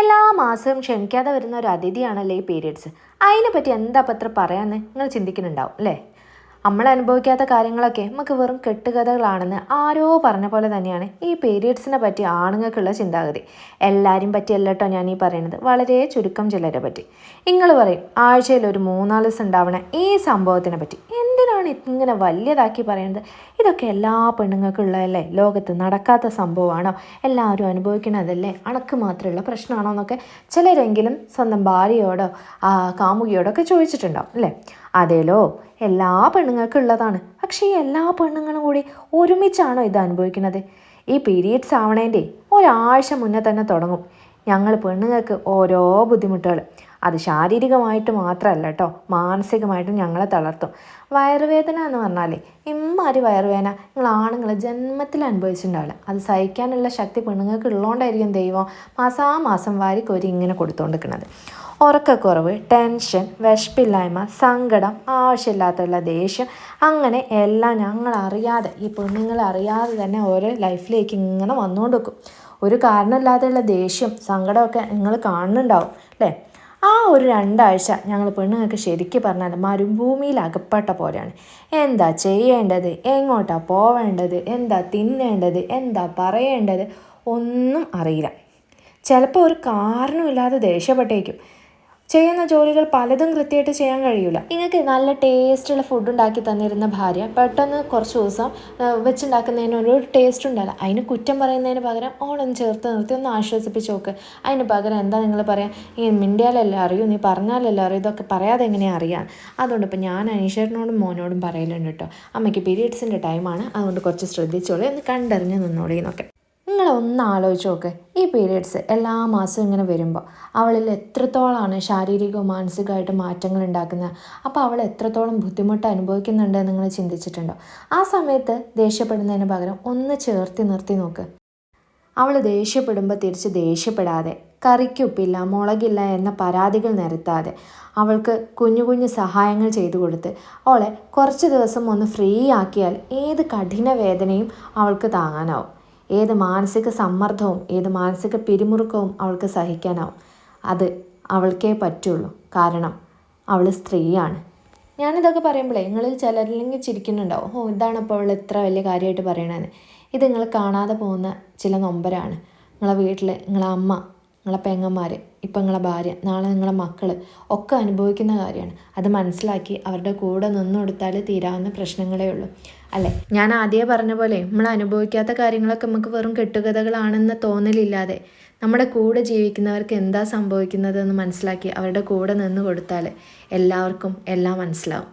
എല്ലാ മാസവും ക്ഷമിക്കാതെ വരുന്ന ഒരു അതിഥിയാണല്ലേ ഈ പീരീഡ്സ് അതിനെ പറ്റി എന്താ പത്ര പറയാന്ന് നിങ്ങൾ ചിന്തിക്കുന്നുണ്ടാവും അല്ലേ? നമ്മൾ അനുഭവിക്കാത്ത കാര്യങ്ങളൊക്കെ നമുക്ക് വെറും കെട്ടുകഥകളാണെന്ന് ആരോ പറഞ്ഞ പോലെ തന്നെയാണ് ഈ പീരീഡ്സിനെ പറ്റി ആണുങ്ങൾക്കുള്ള ചിന്താഗതി. എല്ലാവരും പറ്റിയല്ല കേട്ടോ ഞാൻ ഈ പറയുന്നത് വളരെ ചുരുക്കം ചിലരെ പറ്റി. നിങ്ങൾ പറയും ആഴ്ചയിൽ ഒരു മൂന്നാൽ ദിവസം ഉണ്ടാവണ ഈ സംഭവത്തിനെ പറ്റി. എന്തിനാണ് ഇങ്ങനെ വലിയതാക്കി പറയുന്നത്? ഇതൊക്കെ എല്ലാ പെണ്ണുങ്ങൾക്കും ഉള്ളതല്ലേ ലോകത്ത് നടക്കാത്ത സംഭവമാണോ? എല്ലാവരും അനുഭവിക്കണതല്ലേ? അണക്ക് മാത്രമുള്ള പ്രശ്നമാണോ എന്നൊക്കെ ചിലരെങ്കിലും സ്വന്തം ഭാര്യയോടോ കാമുകിയോടോ ഒക്കെ ചോദിച്ചിട്ടുണ്ടാവും അല്ലേ? അതേലോ എല്ലാ പെണ്ണുങ്ങൾക്കും ഉള്ളതാണ് പക്ഷേ ഈ എല്ലാ പെണ്ണുങ്ങളും കൂടി ഒരുമിച്ചാണോ ഇത് അനുഭവിക്കുന്നത് ഈ പീരീഡ്സ് ആവണേന്റെ ഒരാഴ്ച മുന്നേ തന്നെ തുടങ്ങും. ഞങ്ങൾ പെണ്ണുങ്ങൾക്ക് ഓരോ ബുദ്ധിമുട്ടുകൾ. അത് ശാരീരികമായിട്ട് മാത്രമല്ല കേട്ടോ മാനസികമായിട്ടും ഞങ്ങളെ തളർത്തും. വയറുവേദന എന്ന് പറഞ്ഞാൽ ഇമ്മാതിരി വയറുവേദന നിങ്ങൾ ആണുങ്ങൾ ജന്മത്തിൽ അനുഭവിച്ചിട്ടുണ്ടാവില്ല. അത് സഹിക്കാനുള്ള ശക്തി പെണ്ണുങ്ങൾക്ക് ഉള്ളതുകൊണ്ടായിരിക്കും ദൈവം മാസാമാസം വാരിക്കോരി ഇങ്ങനെ കൊടുത്തുകൊണ്ടിരിക്കുന്നത് ഉറക്കക്കുറവ് ടെൻഷൻ വിശപ്പില്ലായ്മ സങ്കടം ആവശ്യമില്ലാത്തുള്ള ദേഷ്യം അങ്ങനെ എല്ലാം ഞങ്ങൾ അറിയാതെ ഈ പെണ്ണുങ്ങൾ അറിയാതെ തന്നെ ഓരോ ലൈഫിലേക്ക് ഇങ്ങനെ വന്നുകൊണ്ടിരിക്കും ഒരു കാരണമില്ലാതെയുള്ള ദേഷ്യം സങ്കടമൊക്കെ നിങ്ങൾ കാണുന്നുണ്ടാവും അല്ലേ? ആ ഒരു രണ്ടാഴ്ച ഞങ്ങൾ പെണ്ണുങ്ങൾക്ക് ശരിക്കും പറഞ്ഞാൽ മരുഭൂമിയിൽ അകപ്പെട്ട പോലെയാണ്. എന്താ ചെയ്യേണ്ടത്? എങ്ങോട്ടാ പോവേണ്ടത്? എന്താ തിന്നേണ്ടത്? എന്താ പറയേണ്ടത്? ഒന്നും അറിയില്ല. ചിലപ്പോൾ ഒരു കാരണമില്ലാതെ ദേഷ്യപ്പെട്ടേക്കും. ചെയ്യുന്ന ജോലികൾ പലതും കൃത്യമായിട്ട് ചെയ്യാൻ കഴിയില്ല നിങ്ങൾക്ക് നല്ല ടേസ്റ്റുള്ള ഫുഡ് ഉണ്ടാക്കി തന്നിരുന്ന ഭാര്യ പെട്ടെന്ന് കുറച്ച് ദിവസം ആ, വെച്ചുണ്ടാക്കുന്നതിന് ഒരു ടേസ്റ്റ് ഉണ്ടല്ല. അതിന് കുറ്റം പറയുന്നതിന് പകരം ഓണം ചേർത്ത് നിർത്തി ഒന്ന് ആശ്വസിപ്പിച്ച് നോക്ക്. അതിന് പകരം എന്താ നിങ്ങൾ പറയാം? ഈ മിണ്ടിയാലല്ലേ അറിയൂ നീ പറഞ്ഞാലല്ലേ അറിയൂ ഇതൊക്കെ പറയാതെ എങ്ങനെയാണ് അറിയാൻ അതുകൊണ്ട് ഇപ്പം ഞാൻ അനീഷേട്ടനോടും മോനോടും പറയലുണ്ട് കേട്ടോ. അമ്മയ്ക്ക് പീരീഡ്സിന്റെ ടൈമാണ് അതുകൊണ്ട് കുറച്ച് ശ്രദ്ധിച്ചോളൂ ഒന്ന് കണ്ടറിഞ്ഞ് നിന്നോളി എന്നൊക്കെ. നിങ്ങൾ ഒന്ന് ആലോചിച്ച് നോക്ക്. ഈ പീരീഡ്സ് എല്ലാ മാസവും ഇങ്ങനെ വരുമ്പോൾ അവളിൽ എത്രത്തോളമാണ് ശാരീരികവും മാനസികമായിട്ട് മാറ്റങ്ങൾ ഉണ്ടാക്കുന്നത്? അപ്പോൾ അവൾ എത്രത്തോളം ബുദ്ധിമുട്ട് അനുഭവിക്കുന്നുണ്ട് നിങ്ങൾ ചിന്തിച്ചിട്ടുണ്ടോ? ആ സമയത്ത് ദേഷ്യപ്പെടുന്നതിന് പകരം ഒന്ന് ചേർത്തി നിർത്തി നോക്ക്. അവൾ ദേഷ്യപ്പെടുമ്പോൾ തിരിച്ച് ദേഷ്യപ്പെടാതെ കറിക്കുപ്പില്ല മുളകില്ല എന്ന പരാതികൾ നിരത്താതെ അവൾക്ക് കുഞ്ഞു കുഞ്ഞു സഹായങ്ങൾ ചെയ്തു കൊടുത്ത് അവളെ കുറച്ച് ദിവസം ഒന്ന് ഫ്രീ ആക്കിയാൽ ഏത് കഠിന വേദനയും അവൾക്ക് താങ്ങാനാവും. ഏത് മാനസിക സമ്മർദ്ദവും ഏത് മാനസിക പിരിമുറുക്കവും അവൾക്ക് സഹിക്കാനാവും. അത് അവൾക്കേ പറ്റുള്ളൂ. കാരണം അവൾ സ്ത്രീയാണ്. ഞാനിതൊക്കെ പറയുമ്പോഴേ നിങ്ങളിൽ ചിലരില്ലെങ്കിൽ ചിരിക്കുന്നുണ്ടാവും ഓ ഇതാണ് അപ്പോൾ അവൾ ഇത്ര വലിയ കാര്യമായിട്ട് പറയണതെന്ന് ഇത് നിങ്ങൾ കാണാതെ പോകുന്ന ചില നൊമ്പരാണ്. നിങ്ങളെ വീട്ടിൽ നിങ്ങളെ അമ്മ നിങ്ങളെ പെങ്ങന്മാർ ഇപ്പം നിങ്ങളെ ഭാര്യ നാളെ നിങ്ങളെ മക്കൾ ഒക്കെ അനുഭവിക്കുന്ന കാര്യമാണ്. അത് മനസ്സിലാക്കി അവരുടെ കൂടെ നിന്ന് കൊടുത്താൽ തീരാവുന്ന പ്രശ്നങ്ങളേ ഉള്ളൂ. അല്ലേ? ഞാൻ ആദ്യമേ പറഞ്ഞ പോലെ നമ്മൾ അനുഭവിക്കാത്ത കാര്യങ്ങളൊക്കെ നമുക്ക് വെറും കെട്ടുകഥകളാണെന്ന തോന്നലില്ലാതെ നമ്മുടെ കൂടെ ജീവിക്കുന്നവർക്ക് എന്താ സംഭവിക്കുന്നതെന്ന് മനസ്സിലാക്കി അവരുടെ കൂടെ നിന്ന് കൊടുത്താൽ എല്ലാവർക്കും എല്ലാം മനസ്സിലാവും.